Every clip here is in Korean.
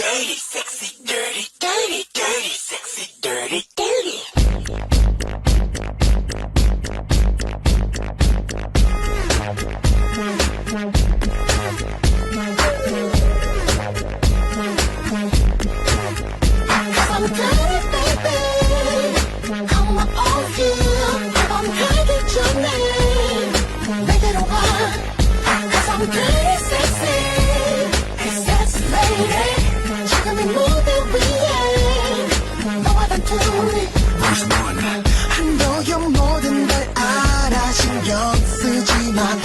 dirty, sexy, dirty, dirty, dirty, sexy, dirty, dirty. 한도경 모든 걸 알아 신경 쓰지만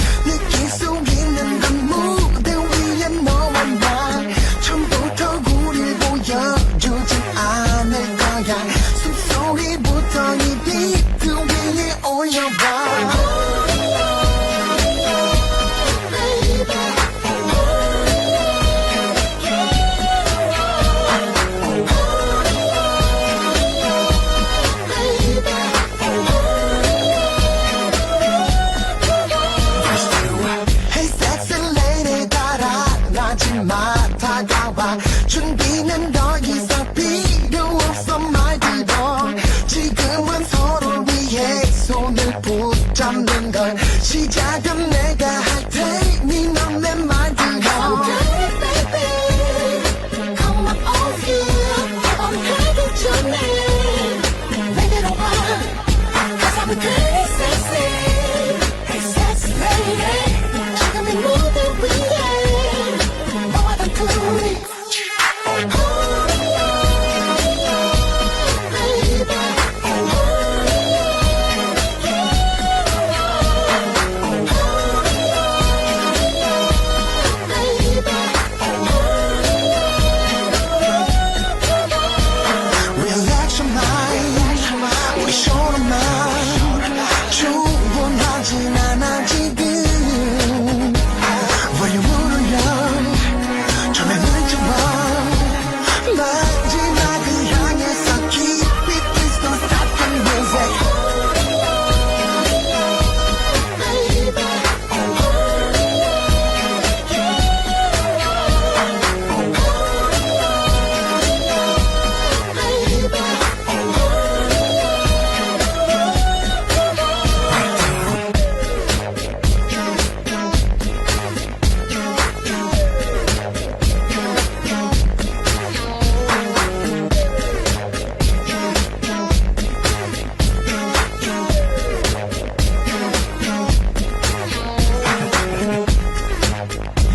나를 붙잡는 건 시작은 내가 할 테니.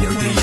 Radio DJ.